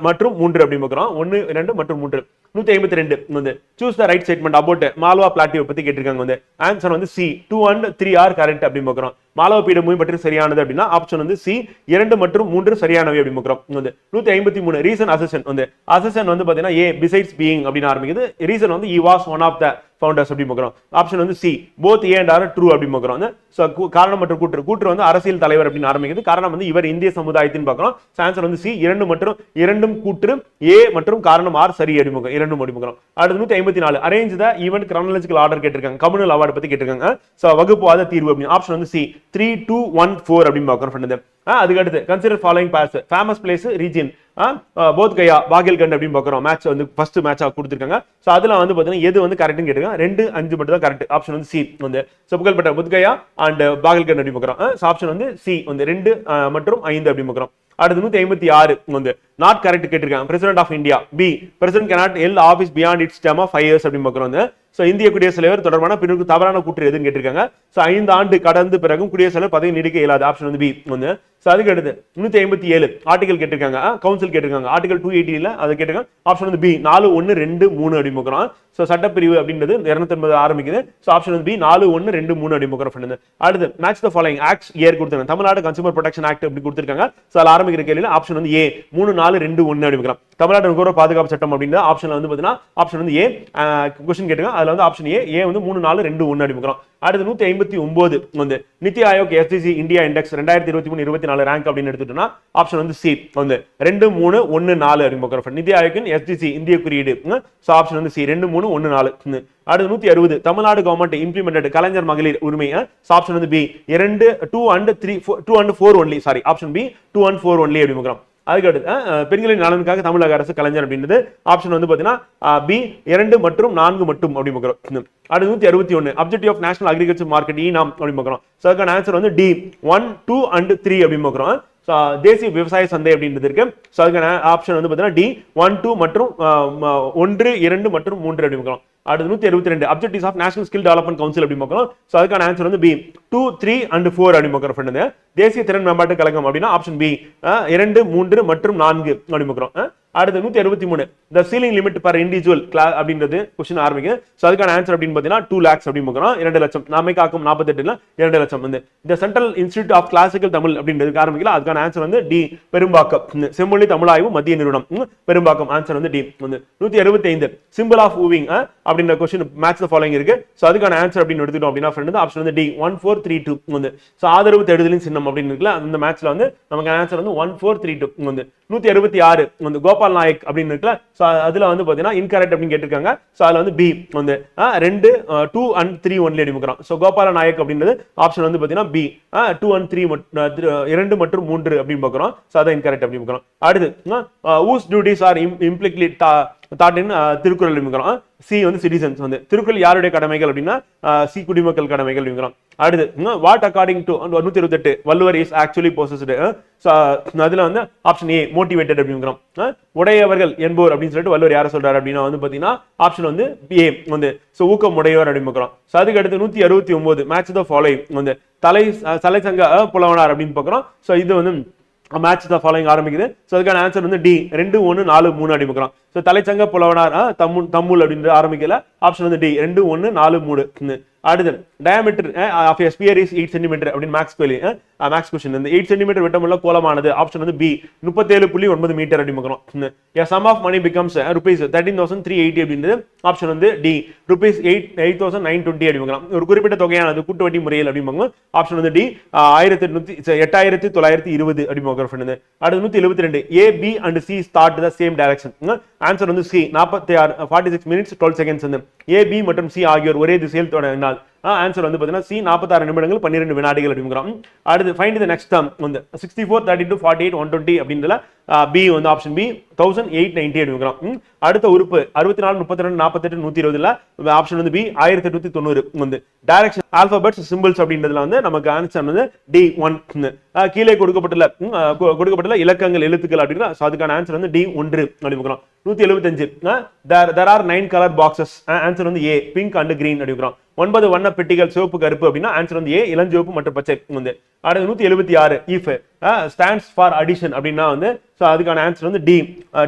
மற்றும் மூன்று அப்படின்னு பார்க்குறோம் ஒன்று இரண்டு மற்றும் மூன்று. நூத்தி ஐம்பத்தி ரெண்டு. வந்து choose the right statement about Malwa பிளாட்டியை பத்தி கேட்டிருக்காங்க. வந்து ஆன்சர் வந்து C two and three are correct அப்படின்னு பார்க்குறோம். மாலவ மூவி பற்றி சரியானது அப்படின்னா ஆப்ஷன் வந்து சி இரண்டு மற்றும் மூன்று சரியானவை அப்படின்னு பார்க்குறோம். வந்து நூத்தி ஐம்பத்தி மூணு ரீசன் அசன் வந்து அசன் வந்து பாத்தீங்கன்னா ஏ பிசைட்ஸ் பீயிங் அப்படின்னு ஆரம்பிக்குது. ரீசன் வந்து he was one of the founders அப்படி பார்க்குறோம். ஆப்ஷன் வந்து C both A and R true அப்படி பார்க்குறோம். வந்து ஸோ காரணம் மற்றும் கூற்று. கூற்று வந்து அரசியல் தலைவர் அப்படின்னு ஆரம்பிக்குது. காரணம் வந்து இவர் இந்திய சமுதாயத்தின் பார்க்குறோம். ஆன்சர் வந்து சி இரண்டு மற்றும் இரண்டும் கூற்று. ஏ மற்றும் காரணம் ஆர் சரி அப்படி இரண்டும் அப்படி பார்க்குறோம். அடுத்து நூத்தி ஐம்பத்தி நாலு. Arrange the event chronological order கேட்டிருக்காங்க. கம்யூனல் அவார்டு பத்தி கேட்டிருக்காங்க. ஸோ வகுப்புவாத தீர்வு அப்படின்னு. ஆப்ஷன் வந்து C three two one four அப்படின்னு பார்க்குறோம் ஃப்ரெண்டு அதுக்கு அடுத்து consider following pairs famous place region Bodh Gaya Baghelkhand அப்படின்னு பார்க்குறோம். மேட்ச் வந்து ஃபர்ஸ்ட் மேட்சாக கொடுத்துருக்காங்க. ஸோ அதில் வந்து பார்த்தீங்கன்னா எது வந்து கரெக்ட்னு கேட்டிருக்காங்க. ரெண்டு அஞ்சு மட்டும் தான் கரெக்ட் ஆப்ஷன் வந்து சி வந்து. ஸோ புகழ்பெற்ற புத்கயா அண்ட் பாகில்கண்ட் அப்படின்னு பார்க்குறோம். ஸோ ஆப்ஷன் வந்து சி வந்து. ரெண்டு மற்றும் ஐந்து அப்படின்னு பார்க்குறோம். அடுத்து நூத்தி ஐம்பத்தி ஆறு வந்து. நாட் கரெக்ட் கேட்டிருக்காங்க. President of India B president cannot hold office beyond its term of five years அப்படின்னு பார்க்குறோம் வந்து. ஸோ இந்திய குடியரசுத் தலைவர் தொடர்பான பின்னுக்கு தவறான கூற்று எதுன்னு கேட்டிருக்காங்க. ஸோ ஐந்து ஆண்டு கடந்து பிறகும் குடியரசுத் தலைவர் பதவி நீடிக்க இயலாது ஆப்ஷன் வந்து பி வந்து ஸோ அதுக்கு அடுத்து நூத்தி ஐம்பத்தி ஏழு ஆர்டிகல் கேட்டிருக்காங்க. கவுன்சில் கேட்டிருக்காங்க. ஆர்டிகல் டூ எயிட்டியில் அதை கேட்டிருக்காங்க. ஆப்ஷன் வந்து பி நாலு ஒன்று ரெண்டு மூணு அப்படின்னு ஸோ சட்டப்பிரிவு அப்படின்றது இரநூத்தொன்பது ஆரம்பிக்குது. ஸோ ஆப்ஷன் வந்து பி நாலு ஒன்று ரெண்டு மூணு அப்படின்னு ஃப்ரெண்டு அடுத்து match the following acts are கொடுத்துருக்காங்க. தமிழ்நாடு கன்சூமர் ப்ரொடெக்ஷன் ஆக்ட் அப்படி கொடுத்துருக்காங்க. ஸோ அதில் ஆரம்பிக்கிற கேள்வியில் ஆப்ஷன் வந்து ஏ மூணு நாலு ரெண்டு ஒன்று அப்படி தமிழ்நாடு நுகர்வோர் பாதுகாப்பு சட்டம் அப்படின்ற ஆப்ஷன் வந்து பார்த்தீங்கன்னா ஆப்ஷன் வந்து ஏ கொஸ்டின் கேட்டுங்க அதில் வந்து ஆப்ஷன் ஏ ஏ வந்து மூணு நாலு ரெண்டு ஒன்று அப்படி அடுத்து நூற்றி ஐம்பத்தி ஒம்பது வந்து NITI Aayog SDG India index ரெண்டாயிரத்தி இருபத்தி மூணு இருபத்தி நாலு ரேங்க் அப்படின்னு எடுத்துட்டோம்னா ஆப்ஷன் வந்து சி வந்து ரெண்டு மூணு ஒன்று நாலு அப்படின்னு பார்க்குறோம் நித்தி ஆயோக்கின் எஸ்டிசி இந்திய குறியீடு. ஸோ ஆப்ஷன் வந்து சி ரெண்டு மூணு ஒன்று நாலு. அடுத்து நூத்தி அறுபது தமிழ்நாடு கவர்மெண்ட் இம்ப்ளிமெண்டட் கலைஞர் மகளிர் உரிமை ஆப்ஷன் வந்து பி இரண்டு two and three two and four only sorry option B two and four only அப்படின்னு அதுக்கு அடுத்து பெண்களின் நலனுக்காக தமிழக அரசு கலைஞர் அப்படின்றது. ஆப்ஷன் வந்து பார்த்தீங்கன்னா பி இரண்டு மற்றும் நான்கு மட்டும் அப்படி பார்க்குறோம் அடுத்து நூற்றி அறுபத்தி ஒன்று objective of national agriculture market e NAM அப்படி பார்க்குறோம் ஸோ அதுக்கான ஆன்சர் வந்து D one two and three அப்படின்னு பார்க்குறோம் ஸோ தேசிய விவசாய சந்தை அப்படின்றது இருக்கு. ஸோ அதுக்கான ஆப்ஷன் வந்து பார்த்தீங்கன்னா டி ஒன் டூ மற்றும் ஒன்று இரண்டு மற்றும் மூன்று அப்படி பார்க்குறோம் அடுத்து நூத்தி அறுபத்தி ரெண்டு. Objectives of national skill development council அப்படி பார்க்குறோம் ஸோ அதுக்கான ஆன்சர் வந்து B two three and four அப்படி பார்க்குறோம் ஃப்ரெண்டு தேசிய திறன் மேம்பாட்டு கழகம் அப்படின்னா ஆப்ஷன் பி இரண்டு மூன்று மற்றும் நான்கு அப்படி பார்க்குறோம். அடுத்து நூத்தி அறுபத்தி மூணு. The ceiling limit per individual கிளா அப்படின்றது கொஸ்டின் ஆரம்பிக்குது. ஸோ அதுக்கான ஆன்சர் அப்படின்னு பார்த்தீங்கன்னா டூ லேக்ஸ் அப்படின்னு பார்க்குறோம். இரண்டு லட்சம். நாமே காக்கும் நாற்பத்தெட்டுல இரண்டு லட்சம் வந்து. இந்த central institute of classical Tamil அப்படின்றதுக்கு ஆரம்பிக்கல. அதுக்கான ஆன்சர் வந்து டி பெரும்பாக்கம். செம்மொழி தமிழாய்வு மத்திய நிறுவனம். பெரும்பாக்கம். ஆன்சர் வந்து டி வந்து நூத்தி அறுபத்தி ஐந்து சிம்பிள் ஆஃப் மூவிங் அப்படின்ற கொஸ்டின் மேட்ச் த ஃபாலோயிங் இருக்கு. ஸோ அதுக்கான ஆன்சர் அப்படின்னு எடுத்துட்டோம் அப்படின்னா ஃப்ரெண்ட் வந்து ஆப்ஷன் வந்து D one four three two வந்து. ஸோ ஆதரவு தேடுதலின் சின்னம் அப்படின்னு இருக்குல்ல அந்த மேட்ச்ல வந்து நமக்கு ஆன்சர் வந்து ஒன் ஃபோர் த்ரீ டூ வந்து. நூத்தி அறுபத்தி ஆறு வந்து கோபால் நாயக் அப்படின்னு இருக்குல்ல ஸோ அதுல வந்து பாத்தீங்கன்னா இன்கரெக்ட் அப்படின்னு கேட்டிருக்காங்க. ஸோ அதுல வந்து பி வந்து ஆ, ரெண்டு டூ அண்ட் த்ரீ ஒன்ல எடுக்கிறோம் ஸோ கோபால நாயக் அப்படின்றது ஆப்ஷன் வந்து பாத்தீங்கன்னா பி டூ அண்ட் த்ரீ இரண்டு மற்றும் மூன்று அப்படின்னு பார்க்குறோம். ஸோ அதான் இன்கரெக்ட் அப்படின்னு பார்க்குறோம். அடுத்து ஊஸ் டியூட்டிஸ் ஆர் இம்ப்ளிக்லி தாட்டின்னு திருக்குறள் அப்படிங்கிறோம் சி வந்து சிட்டிசன்ஸ் வந்து. திருக்குறள் யாருடைய கடமைகள் அப்படின்னா uh, சி குடிமக்கள் கடமைகள் அப்படிங்கிறோம் அடுத்து வாட் அக்கார்டிங் டு uh, நூத்தி இருபத்தெட்டு வள்ளுவர் இஸ் ஆக்சுவலி போசஸ்டு அதுல வந்து ஆப்ஷன் ஏ மோட்டிவேட்டட் அப்படிங்கிறோம் உடையவர்கள் என்போர் அப்படின்னு சொல்லிட்டு வள்ளுவர் யாரை சொல்றாரு அப்படின்னா வந்து பாத்தீங்கன்னா ஆப்ஷன் வந்து ஏ வந்து. ஸோ ஊக்கம் உடையவர் அப்படின்னு பார்க்குறோம் ஸோ அதுக்கு அடுத்து நூத்தி அறுபத்தி ஒன்பது மேட்ச் த ஃபாலோயிங் வந்து. தலை தலை சங்க புலவனார் அப்படின்னு பார்க்குறோம் ஸோ இது வந்து மேட்ச் தான் ஃபாலோயிங் ஆரம்பிக்குது. ஸோ அதுக்கான ஆன்சர் வந்து டி ரெண்டு ஒன்று நாலு மூணு அப்படி ஸோ தலைச்சங்க புலவனார் ஆ, தம்முல் தம்முல் அப்படின்ற ஆரம்பிக்கல. ஆப்ஷன் வந்து டி ரெண்டு ஒன்று நாலு மூணு. ம். அடுத்து diameter of a sphere is eight centimetre அப்படின்னு மேக்ஸ் கேள்வி eh, மேக்ஸ் கொஸ்டின் இந்த எயிட் சென்டிமீட்டர் விட்டமுள்ள கோலமானது ஆப்ஷன் வந்து பி முப்பத்தேழு புள்ளி ஒன்பது மீட்டர் அப்படின்னு பார்க்கணும் a sum of money becomes rupees thirteen thousand three eighty அப்படின்றது ஆப்ஷன் வந்து D rupees eight eight thousand nine twenty அப்படி ஒரு குறிப்பிட்ட தொகையானது கூட்டு வட்டி முறையில் அப்படிம்பாங்க ஆப்ஷன் வந்து டி ஆயிரத்தி எட்நூத்தி எட்டாயிரத்தி தொள்ளாயிரத்தி இருபது அப்படி பார்க்குற அடுத்து நூத்தி எழுபத்தி ரெண்டு. A B and C start the same direction answer வந்து சி நாற்பத்தி ஆறு forty six minutes twelve seconds வந்து ஏ பி மற்றும் சி ஆகியோர் ஒரே திசையில் தொடங்கினால் ஆன்சர் வந்து பார்த்தீங்கன்னா சி நாற்பத்தாறு நிமிடங்கள் பன்னிரெண்டு வினாடிகள் அப்படிங்கிறோம். அடுத்து ஃபைண்ட் த நெக்ஸ்ட் டேர்ம் வந்து sixty four thirty two forty eight one twenty அப்படின்றல B வந்து option B thousand eight ninety அப்படிங்கிறோம். அடுத்த உறுப்பு அறுபத்தி நாலு முப்பத்தி ரெண்டு நாற்பத்தெட்டு நூத்தி இருபதுல ஆப்ஷன் வந்து பி ஆயிரத்தி எட்நூத்தி தொண்ணூறு வந்து. டைரக்ஷன் ஆல்பபெட்ஸ் சிம்பிள்ஸ் அப்படின்றதுல வந்து நமக்கு ஆன்சர் வந்து டி ஒன் கீழே கொடுக்கப்பட்டுள்ள கொடுக்கப்பட்டுள்ள இலக்கங்கள் எழுத்துக்கள் அப்படின்னா ஸோ அதுக்கான ஆன்சர் வந்து டி ஒன்று அப்படிங்கிறோம் நூத்தி எழுபத்தஞ்சு there are nine colour boxes answer வந்து ஏ பிங்க் அண்ட் கிரீன் அப்படிங்கிறோம். ஒன்பது வண்ண பெட்டிகள் சிவப்பு கருப்பு அப்படின்னா ஆன்சர் வந்து ஏ இளஞ்சிவப்பு மற்றும் பச்சை வந்து. அடுத்து நூத்தி எழுபத்தி ஆறு இஃப் ஸ்டாண்ட்ஸ் ஃபார் அடிஷன் அப்படின்னா வந்து ஸோ அதுக்கான ஆன்சர் வந்து D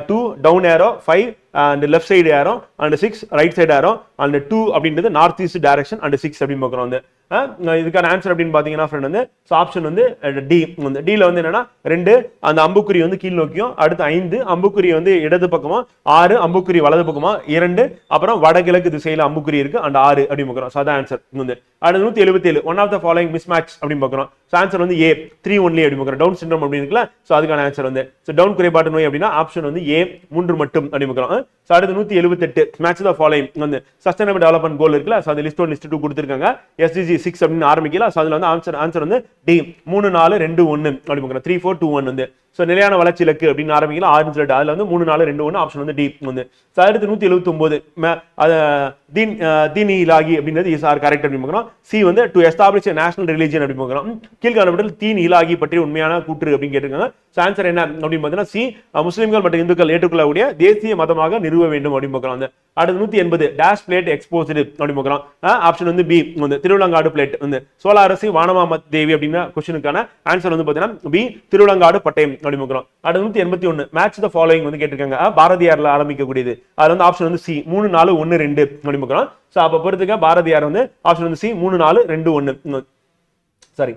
two down arrow five and left side arrow and six right side arrow and two அப்படின்றது north east direction and six அப்படின்னு பார்க்குறோம் வந்து. இதுக்கான ஆன்சர் அப்படின்னு பார்த்தீங்கன்னா ஃப்ரெண்ட் வந்து ஸோ ஆப்ஷன் வந்து டி வந்து டியில் வந்து என்னன்னா ரெண்டு அந்த அம்புக்குறி வந்து கீழ் நோக்கியும் அடுத்து ஐந்து அம்புக்குறி வந்து இடது பக்கமாக ஆறு அம்புக்குறி வலது பக்கமாக இரண்டு அப்புறம் வடகிழக்கு திசையில் அம்புக்குறி இருக்கு அண்ட் ஆறு அப்படின்னு பார்க்குறோம். ஸோ அதான் ஆன்சர் வந்து. அடுத்து நூற்றி எழுபத்தி ஏழு one of the following mismatch அப்படின்னு பார்க்குறோம். ஸோ ஆன்சர் வந்து ஏ த்ரீ ஒன்லி அப்படி பார்க்குறோம். டவுன் சிண்ட்ரம் அப்படின்னு இருக்குல்ல ஸோ அதுக்கான ஆன்சர் வந்து. ஸோ டவுன் குறைபாட்டு நோய் அப்படின்னா ஆப்ஷன் வந்து ஏ மூன்று மட்டும் அப்படி பார்க்குறோம். ஸோ அடுத்து நூற்றி எழுபத்தெட்டு மேட்ச் த ஃபாலோயிங் வந்து. சஸ்டைனபிள் டெவலப்மெண்ட் கோல் இருக்குல்ல ஸோ அது லிஸ்ட் ஒன் லிஸ்ட் டூ கொடுத்துருக்காங்க. எஸ்டிஜி சிக்ஸ் அப்படின்னு ஆரம்பிக்கல. ஸோ அதில் வந்து ஆன்சர் ஆன்சர் வந்து டி மூணு நாலு ரெண்டு ஒன்று அப்படி பார்க்குறோம் த்ரீ ஃபோர் டூ ஒன் வந்து ஸோ நிலையான வளர்ச்சி இலக்கு அப்படின்னு ஆரம்பிக்கலாம் ஆரஞ்சு ரெட் அதில் வந்து மூணு நாலு ரெண்டு ஒன்று ஆப்ஷன் வந்து டி வந்து. ஆயிரத்தி நூற்றி எழுபத்தொம்போது தீன் தீனி தீன் இலாகி அப்படின்றது இஸ் ஆர் கரெக்ட் அப்படின்னு பார்க்கலாம் சி வந்து டு எஸ்டாப்ளிஷ் நேஷனல் ரிலீஜன் அப்படின்னு பார்க்குறோம் கீழ்காணப்பட்டல் தீன் இலாகி பற்றி உண்மையான கூற்று அப்படின்னு கேட்டிருக்காங்க. ஸோ ஆன்சர் என்ன அப்படின்னு பார்த்தீங்கன்னா சி முஸ்லீம்கள் மற்றும் இந்துக்கள் ஏற்றுக்கொள்ளக்கூடிய தேசிய மதமாக நிறுவ வேண்டும் அப்படின்னு பார்க்கலாம் அந்த அடுத்து நூற்றி எண்பது டேஷ் பிளேட் எக்ஸ்போஸ்டு அப்படின்னு பார்க்கலாம் ஆப்ஷன் வந்து பி வந்து திருவிழங்காடு பிளேட் வந்து சோழ அரசி வானமாம தேவி அப்படின்னா கொஸ்டினுக்கான ஆன்சர் வந்து பார்த்தீங்கன்னா பி திருவிழங்காடு பட்டயம் அப்படின்னு அடுத்து நூத்தி எண்பத்தி ஒன்னு மேட்ச் த ஃபாலோயிங் வந்து கேட்டிருக்காங்க. பாரதியார்ல ஆரம்பிக்கக்கூடியது. அது வந்து ஆப்ஷன் வந்து சி மூணு நாலு ஒன்று ரெண்டு அப்படின்னு ஸோ அப்போ பொறுத்துக்க பாரதியார் வந்து ஆப்ஷன் வந்து சி மூணு நாலு ரெண்டு ஒன்று சாரி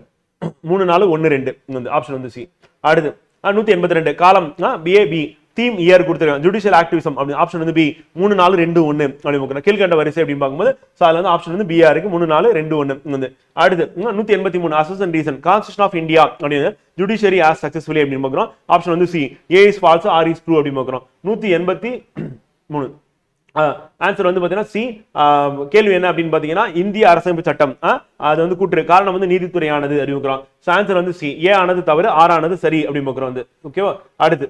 மூணு நாலு ஒன்று ரெண்டு வந்து ஆப்ஷன் வந்து சி அடுத்து நூத்தி எண்பத்தி ரெண்டு. காலம் பிஏபி தீம் இயர் கொடுத்துருக்காங்க. ஜுடிஷியல் ஆக்டிவிசம் அப்படி ஆப்ஷன் வந்து பி மூணு நாலு ரெண்டு ஒன்று அப்படின்னு பார்க்கணும் கீழ்கண்ட வரிசை அப்படின்னு பார்க்கும்போது ஸோ அதில் வந்து ஆப்ஷன் வந்து பிஆ இருக்கு. மூணு நாலு ரெண்டு ஒன்று வந்து. அடுத்து நூற்றி எண்பத்தி மூணு assertion reason constitution of India அப்படின்னு ஜுடிஷியரி ஆஸ் சக்சஸ்ஃபுல்லி அப்படின்னு பார்க்குறோம். ஆப்ஷன் வந்து C A is false R is true அப்படின்னு பார்க்குறோம். நூற்றி எண்பத்தி மூணு. ஆன்சர் வந்து பார்த்தீங்கன்னா சி கேள்வி என்ன அப்படின்னு பார்த்தீங்கன்னா இந்திய அரசமைப்பு சட்டம். அது வந்து கூற்று காரணம் வந்து நீதித்துறையானது அறிவிக்கிறோம் ஸோ ஆன்சர் வந்து சி ஏ ஆனது தவறு ஆர் ஆனது சரி அப்படின்னு பார்க்குறோம் வந்து. ஓகேவா அடுத்து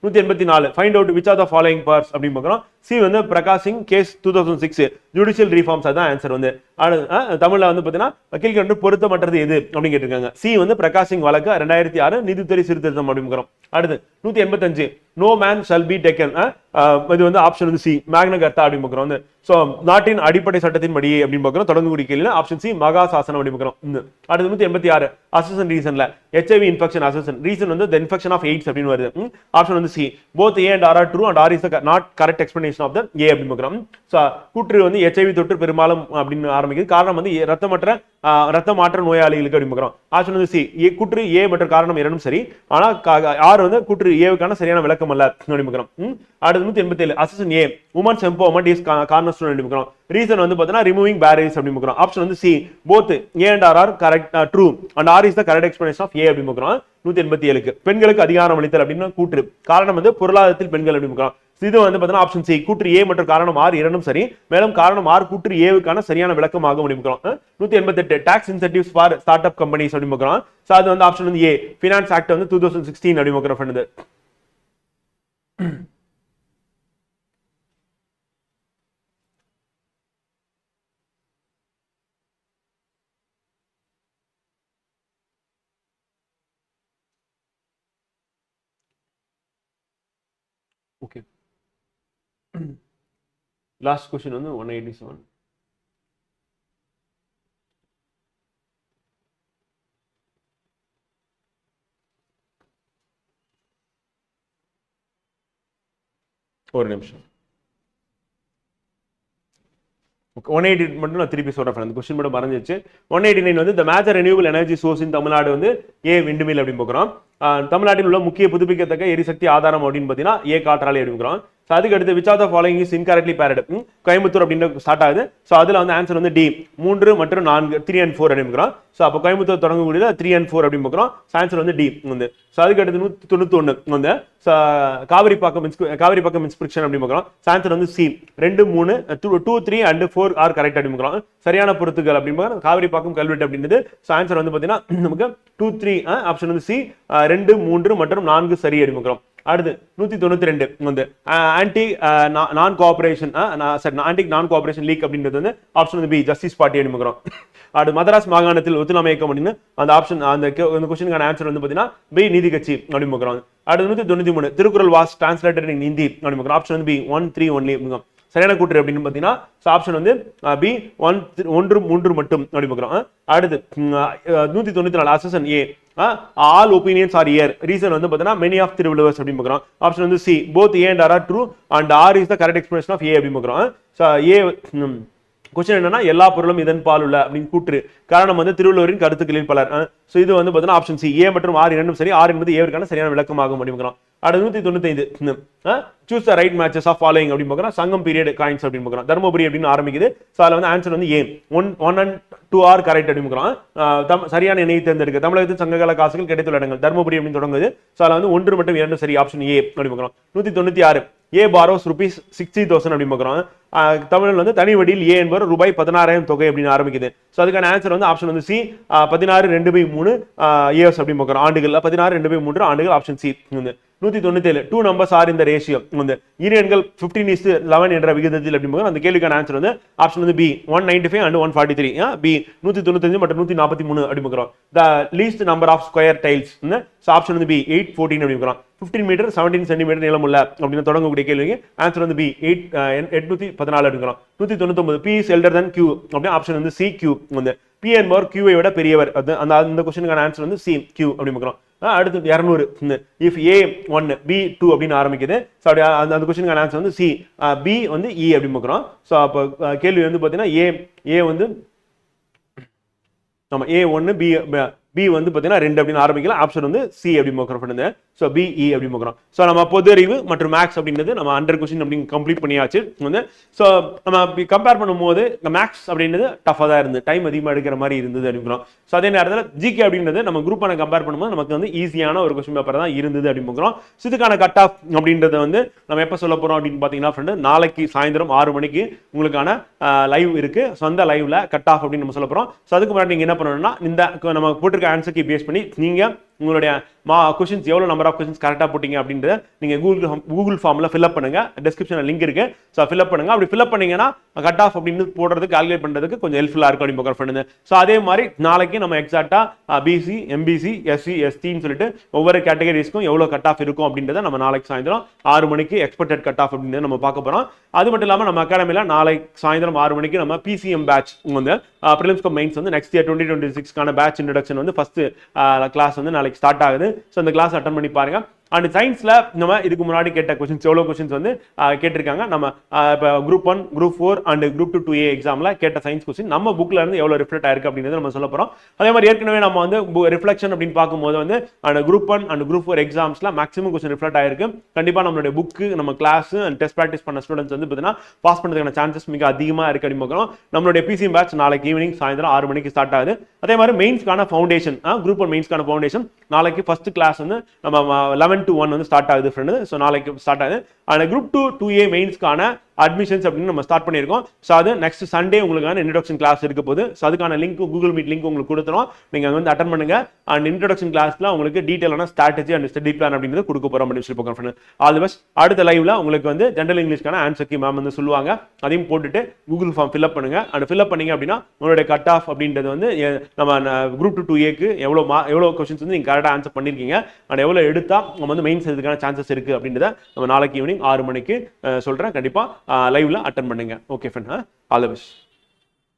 நூற்றி எண்பத்தி நாலு. Find out which are the following parts அப்படின்னு பார்க்குறோம் சி வந்து Prakash Singh case two thousand six judicial reforms அதான் ஆன்சர் வந்து. அடுத்து, ஆ, வந்து பார்த்தீங்கன்னா வந்து பொருத்தமற்றது எது அப்படின்னு கேட்டிருக்காங்க. சி வந்து பிரகாஷிங் வழக்கு ரெண்டாயிரத்தி ஆறு நீதித்துறை சீர்திருத்தம் அப்படின்னு அடுத்து நூற்றி எண்பத்தஞ்சு. No man shall be taken இது வந்து ஆப்ஷன் வந்து சி மேக்னகர்த்தா அப்படின்னு பார்க்குறோம் வந்து. ஸோ நாட்டின் அடிப்படை சட்டத்தின் படி அப்படின்னு பார்க்குறோம். குடி கேள்வியில் ஆப்ஷன் சி மகா சாசனம் அப்படின்னு பார்க்குறோம். இந்த. அடுத்து நூற்றி எண்பத்தி ஆறு அசசன் ரீசன்ல ஹெச்ஐவி இன்ஃபெக்ஷன் அசசன் ரீசன் வந்து த இன்ஃபெக்ஷன் ஆஃப் எய்ட்ஸ் அப்படின்னு வருது. ஆப்ஷன் வந்து C both A and R R true and R is not correct explanation of the A அப்படின்னு பார்க்குறோம். ஸோ கூற்று வந்து ஹெச்ஐவி தொற்று பெரும்பாலும் அப்படின்னு ஆரம்பிக்குது. காரணம் வந்து ஏ- ரத்தமற்ற ரத்த மாற்ற நோயாளிகளுக்கு அப்படின்னு பார்க்குறோம். ஆப்ஷன் வந்து சி ஏ கூற்று ஏ மற்றும் காரணம் இரண்டும் சரி. ஆனால் ஆறு வந்து கூற்று ஏவுக்கான சரியான விளக்கம் அல்ல அப்படின்னு பார்க்குறோம். அடுத்து நூற்றி எண்பத்தி ஏழு assertion A women's empowerment is cornerstone பார்க்குறோம். ரீசன் வந்து பார்த்தீங்கன்னா ரிமூவிங் பேரியர்ஸ் அப்படின்னு பார்க்குறோம். ஆப்ஷன் வந்து C both A and R R correct true and R is the correct explanation of A அப்படின்னு பார்க்குறோம். நூற்றி எண்பத்தி ஏழுக்கு பெண்களுக்கு அதிகாரம் அளித்தல் அப்படின்னு கூற்று. காரணம் வந்து பொருளாதாரத்தில் பெண்கள் அப்படின்னு பார்க்குறோம். இது வந்து பார்த்தீங்கன்னா ஆப்ஷன் சி கூற்று ஏ மற்றும் காரணம் ஆறு இரண்டும் சரி. மேலும் காரணம் ஆறு கூற்று ஏவுக்கான சரியான விளக்கமாக முடிவுக்கிறோம் நூத்தி எண்பத்தெட்டு tax incentives for start up companies அப்படி பார்க்குறோம் ஸோ அது வந்து ஆப்ஷன் வந்து ஏ ஃபினான்ஸ் ஆக்ட் வந்து டூ தௌசண்ட் சிக்ஸ்டீன் அப்படி பார்க்குறோம் friend ஓகே லாஸ்ட் கொஷின் வந்து ஒன் எயிட்டி செவன் ஒரு நிமிஷம். ஒன் எயிட்டி மட்டும் நான் திருப்பி சொல்கிறேன் அந்த கொஸ்டின் மட்டும் மறைஞ்சிச்சு ஒன் எயிட்டி நைன் வந்து இந்த major renewable energy source in Tamil Nadu வந்து ஏ விண்டுமில் அப்படின்னு பார்க்குறோம். தமிழ்நாட்டில் உள்ள முக்கிய புதுப்பிக்கத்தக்க எரிசக்தி ஆதாரம் அப்படின்னு பார்த்தீங்கன்னா ஏ காற்றாலை அப்படிங்கிறோம் ஸோ அதுக்கு அடுத்து which of the following is incorrectly paired Coimbatore அப்படின்னு ஸ்டார்ட் ஆகுது. ஸோ அதில் வந்து ஆன்சர் வந்து டி மூன்று மற்றும் நான்கு த்ரீ அண்ட் ஃபோர் அப்படிங்கிறோம் ஸோ அப்போ கோயம்புத்தூர் தொடங்கக்கூடியது த்ரீ அண்ட் ஃபோர் அப்படின்னு பார்க்குறோம். ஆன்சர் வந்து டி வந்து. ஸோ அதுக்கு அடுத்து நூற்றி தொண்ணூற்றி ஒன்று வந்து. So Kaveripakkam Kaveripakkam inscription அப்படின்னு பார்க்குறோம். ஆன்சர் வந்து சி ரெண்டு மூணு two two three and four are correct அப்படின்னு பார்க்குறோம். சரியான பொருத்துக்கள் அப்படின்னு காவிரி பாக்கம் கல்வெட்டு அப்படின்றது. ஸோ ஆன்சர் வந்து பார்த்தீங்கன்னா நமக்கு டூ த்ரீ ஆப்ஷன் வந்து சி ரெண்டு மூன்று மற்றும் நான்கு சரி அப்படின்னு பார்க்குறோம். அடுத்து நூத்தி தொண்ணூத்தி ரெண்டு வந்து ஆன்டி நான் கோஆபரேஷன் சரி ஆன்டி நான் கோஆபரேஷன் லீக் அப்படின்றது வந்து ஆப்ஷன் வந்து பி ஜஸ்டிஸ் பார்ட்டி அனுப்புகிறோம் அடுத்து மதராஸ் மாகாணத்தில் ஒத்துழைமை இயக்கம் அப்படின்னு அந்த ஆப்ஷன் அந்த அந்த கொஸ்டினுக்கான ஆன்சர் வந்து பார்த்தீங்கன்னா பி நீதி கட்சி அனுப்புகிறோம் அடுத்து நூத்தி தொண்ணூத்தி மூணு Thirukkural was translated in Hindi அனுப்புகிறோம் ஆப்ஷன் வந்து பி ஒன் த்ரீ ஒன்லி சரியான கூற்று அப்படின்னு பார்த்தீங்கன்னா ஆப்ஷன் வந்து uh, பி ஒன் ஒன்று மூன்று மட்டும் அப்படி பார்க்குறோம். Uh, அடுத்து mm, uh, நூற்றி தொண்ணூற்றி நாலு assertion A all opinions are year reason வந்து பார்த்தீங்கன்னா மெனி ஆஃப் திருவள்ளுவர்ஸ் அப்படின்னு பார்க்குறோம். ஆப்ஷன் வந்து C both A and R are true and R is the correct explanation of A அப்படின்னு பார்க்குறோம். ஸோ ஏ கொஸ்டின் mm, என்னன்னா எல்லா பொருளும் இதன் பால் உள்ள அப்படின்னு கூற்று. காரணம் வந்து திருவள்ளுவரின் கருத்துக்களில் பலர். ஸோ இது வந்து பார்த்தீங்கன்னா ஆப்ஷன் சி ஏ மற்றும் ஆர் இரண்டும் சரி ஆர் என்பது ஏவருக்கான சரியான விளக்கமாகும் அப்படின்னு அடுத்து நூற்றி தொண்ணூத்தைந்து choose the right matches of following அப்படின்னு பார்க்குறோம். சங்கம் பீரியட் காயின்ஸ் அப்படின்னு பார்க்குறோம். தர்மபுரி அப்படின்னு ஆரம்பிக்குது. ஸோ அதில் வந்து ஆன்சர் வந்து A one one and two are correct அப்படின்னு பார்க்குறோம். சரியான இணையை தேர்ந்தெடுக்க. தமிழகத்தில் சங்ககால காசுகள் கிடைத்துள்ள இடங்கள். தர்மபுரி அப்படின்னு தொடங்குது. ஸோ அதில் வந்து ஒன்று மட்டும் இரண்டு சரி ஆப்ஷன் ஏ அப்படின்னு பார்க்குறோம். நூற்றி தொண்ணூற்றி ஆறு A borrows rupees sixty thousand அப்படின்னு பார்க்குறோம். தமிழில் வந்து தனி வடியில் ஏ என்பவர் ரூபாய் பதினாறாயிரம் தொகை அப்படின்னு ஆரம்பிக்குது. ஸோ அதுக்கான ஆன்சர் வந்து ஆப்ஷன் வந்து சி பதினாறு ரெண்டு பை மூணு இயர்ஸ் அப்படின்னு பார்க்குறோம். ஆண்டுகள். பதினாறு ரெண்டு பை மூன்று ஆண்டுகள் ஆப்ஷன் சி வந்து நூத்தி தொண்ணூத்தேழு. டூ நம்பர்ஸ் ஆர் இந்த ரேஷியோ வந்து இரு எண்கள் பிப்டீன் இஸ் லெவன் என்ற விகிதத்தில் அப்படின்னு அந்த கேள்விக்கான ஆன்சர் வந்து ஆப்ஷன் வந்து B one ninety five and one forty three B நூத்தி தொண்ணூத்தஞ்சு மற்றும் நூற்றி நாற்பத்தி மூணு அப்படிங்கிறோம். The least number of square tiles so option வந்து பி எயிட் ஃபோர்டீன் அப்படிங்கிறோம். Fifteen fifteen meter seventeen centimeter நீளம் உள்ள அப்படின்னு தொடங்கக்கூடிய கேள்விக்கு ஆன்சர் வந்து பி எயிட் எட்நூத்தி பதினாலு அப்படிங்கிறோம். நூத்தி தொண்ணூத்தொம்பது B is elder than Q அப்படின்னு ஆப்ஷன் வந்து சி கியூ வந்து பி என்பவர் கியூவை விட பெரியவர். அது அந்த அந்த கொஸ்டினுக்கான ஆன்சர் வந்து சி கியூ அப்படி பார்க்குறோம். அடுத்து இரநூறு. If A one B two அப்படின்னு ஆரம்பிக்குது. ஸோ அப்படி அந்த அந்த கொஸ்டினுக்கான ஆன்சர் வந்து சி பி வந்து இ அப்படின்னு பார்க்குறோம். ஸோ அப்போ கேள்வி வந்து பார்த்தீங்கன்னா ஏ ஏ வந்து ஆமாம் ஏ ஒன்று பி பி வந்து பார்த்தீங்கன்னா ரெண்டு அப்படின்னு ஆரம்பிக்கலாம் ஆப்ஷன் வந்து சி அப்படின்னு பார்க்குறோம் ஸோ பிஇ e அப்படின்னு பார்க்குறோம். ஸோ நம்ம பொது அறிவு மற்றும் மேக்ஸ் அப்படின்றது நம்ம அண்டர் கொஸ்டின் அப்படின்னு கம்ப்ளீட் பண்ணியாச்சு. வந்து ஸோ நம்ம கம்பேர் பண்ணும்போது இந்த மேக்ஸ் அப்படின்றது டஃபாக தான் இருந்து டைம் அதிகமாக எடுக்கிற மாதிரி இருந்தது அப்படிங்கிறோம் ஸோ அதே நேரத்தில் ஜிகே அப்படின்றது நம்ம குரூப் பண்ண கம்பேர் பண்ணும்போது நமக்கு வந்து ஈஸியான ஒரு கொஸ்டின் பேப்பர் தான் இருந்தது அப்படின்னு பார்க்குறோம். ஸோ இதுக்கான கட் ஆஃப் அப்படின்றத வந்து நம்ம எப்போ சொல்ல போகிறோம் அப்படின்னு பார்த்தீங்கன்னா ஃப்ரெண்டு நாளைக்கு சாயந்தரம் ஆறு மணிக்கு உங்களுக்கான லைவ் இருக்குது ஸோ அந்த லைவில் கட் ஆஃப் அப்படின்னு நம்ம சொல்ல போகிறோம் ஸோ அதுக்கு முன்னாடி நீங்கள் என்ன பண்ணணும்னா இந்த நம்ம போட்டிருக்க ஆன்சருக்கு பேஸ் பண்ணி நீங்கள் உங்களுடைய மா கொஷின்ஸ் எவ்வளோ நம்பர் ஆஃப் கொஷின்ஸ் கரெக்டாக போட்டிங்க அப்படின்றத நீங்கள் கூகுள் கூகுள் ஃபார்மில் ஃபில்அப் பண்ணுங்க. டிஸ்கிரிப்ஷனில் லிங்க் இருக்குது ஸோ ஃபில்அப் பண்ணுங்கள் அப்படி ஃபில்அப் பண்ணீங்கன்னா கட் ஆஃப் அப்படின்னு போடுறதுக்கு கால்குலேட் பண்ணுறதுக்கு கொஞ்சம் ஹெல்ப்ஃபுல்லாக இருக்கும் அப்படின்னு பார்க்குற ஃப்ரெண்டு ஸோ அதே மாதிரி நாளைக்கு நம்ம எக்ஸாக்டாக பிசி எம்பிசி எஸ்சி எஸ்டின்னு சொல்லிட்டு ஒவ்வொரு கேட்டகரிஸ்க்கும் எவ்வளோ கட் ஆஃப் இருக்கும் அப்படின்றத நம்ம நாளைக்கு சாயந்தரம் ஆறு மணிக்கு எக்ஸ்பெக்டட் கட் ஆஃப் அப்படின்றத நம்ம பார்க்க போகிறோம் அது மட்டும் இல்லாமல் நம்ம அகாடமியில் நாளைக்கு சாயந்தரம் ஆறு மணிக்கு நம்ம பிசிஎம் பேட்ச் வந்து ப்ரிலிம்ஸ்கோ மெயின்ஸ் வந்து நெக்ஸ்ட் இயர் டுவெண்ட்டி டுவெண்ட்டி சிக்ஸ்க்கான பேட்ச் இன்ட்ரடக்ஷன் வந்து ஃபஸ்ட்டு கிளாஸ் வந்து நாளைக்கு ஸ்டார்ட் ஆகுது. ஸோ அந்த கிளாஸ் அட்டன் பண்ணி பாருங்க. அண்ட் சயின்ஸில் நம்ம இதுக்கு முன்னாடி கேட்ட கொஸ்டின்ஸ் எவ்வளோ கொஸ்டின்ஸ் வந்து கேட்டிருக்காங்க. நம்ம இப்போ group one group four and group two two A எக்ஸாமில் கேட்ட சயின்ஸ் கொஸ்டின் நம்ம புக்கில் இருந்து எவ்வளோ ரிஃப்ளெக்ட் ஆயிருக்கு அப்படின்றத நம்ம சொல்ல போகிறோம் அதே மாதிரி ஏற்கனவே நம்ம வந்து ரிஃப்ளெக்ஷன் அப்படின்னு பார்க்கும்போது வந்து அந்த group one and group four எக்ஸாம்ஸில் maximum question reflect ஆயிருக்கு. கண்டிப்பாக நம்மளுடைய புக்கு நம்ம கிளாஸ் அண்ட் டெஸ்ட் ப்ராக்டிஸ் பண்ண ஸ்டூடெண்ட்ஸ் வந்து பார்த்தீங்கன்னா பாஸ் பண்ணுறதுக்கான சான்சஸ் மிக அதிகமாக இருக்கு அப்படின்னு பார்க்குறோம். நம்மளுடைய பிசி பேட்ச் நாளைக்கு ஈவினிங் சாயந்தரம் ஆறு மணிக்கு ஸ்டார்ட் ஆகுது. அதே மாதிரி மெயின்ஸ்க்கான ஃபவுண்டேஷன் குரூப் ஒன் மெயின்ஸ்க்கான ஃபவுண்டேஷன் நாளைக்கு ஃபர்ஸ்ட் கிளாஸ் வந்து நம்ம லெவன் டு ஒன் வந்து ஸ்டார்ட் ஆகுது ஃப்ரெண்டு ஸோ நாளைக்கு ஸ்டார்ட் ஆகுது. And group two two A மெயின்ஸ்க்கான admissions அப்படின்னு நம்ம ஸ்டார்ட் பண்ணியிருக்கோம். ஸோ அது நெக்ஸ்ட் சண்டே உங்களுக்கான இன்ட்ரடக்ஷன் கிளாஸ் இருக்க போது ஸோ அதுக்கான லிங்க் கூகுள் மீட் லிங்க் உங்களுக்கு கொடுத்துரும் நீங்கள் அங்கே வந்து அட்டன் பண்ணுங்க. அண்ட் இன்ட்ரடக்ஷன் கிளாஸ்ல உங்களுக்கு டீட்டெயிலான ஸ்ட்ராட்டஜி அண்ட் ஸ்டடி பிளான் அப்படின்றது கொடுக்க போகிறோம் அப்படின்னு சொல்லி பார்க்குறோம் ஃப்ரெண்ட் ஆல் தி பெஸ்ட் அடுத்த லைவ்ல உங்களுக்கு வந்து ஜென்ரல் இங்கிலீஷ்க்கான ஆன்சர் கி மேம் வந்து சொல்லுவாங்க. அதையும் போட்டுட்டு கூகுள் ஃபார்ம் ஃபில்அப் பண்ணுங்க. அண்ட் ஃபில்அப் பண்ணீங்க அப்படின்னா உங்களுடைய கட் ஆஃப் அப்படின்றது வந்து நம்ம குரூப் டூ டூ ஏக்கு எவ்வளோ மா எவ்வளோ கொஸ்டின்ஸ் வந்து நீங்கள் கரெக்டாக ஆன்சர் பண்ணியிருக்கீங்க அண்ட் எவ்வளோ எடுத்தால் நம்ம வந்து மெயின்ஸ் இதுக்கான சான்சஸ் இருக்குது அப்படின்றத நம்ம நாளைக்கு ஈவினிங் ஆறு மணிக்கு சொல்கிறேன் கண்டிப்பாக லைவ்ல அட்டன் பண்ணுங்க. Okay friend all the best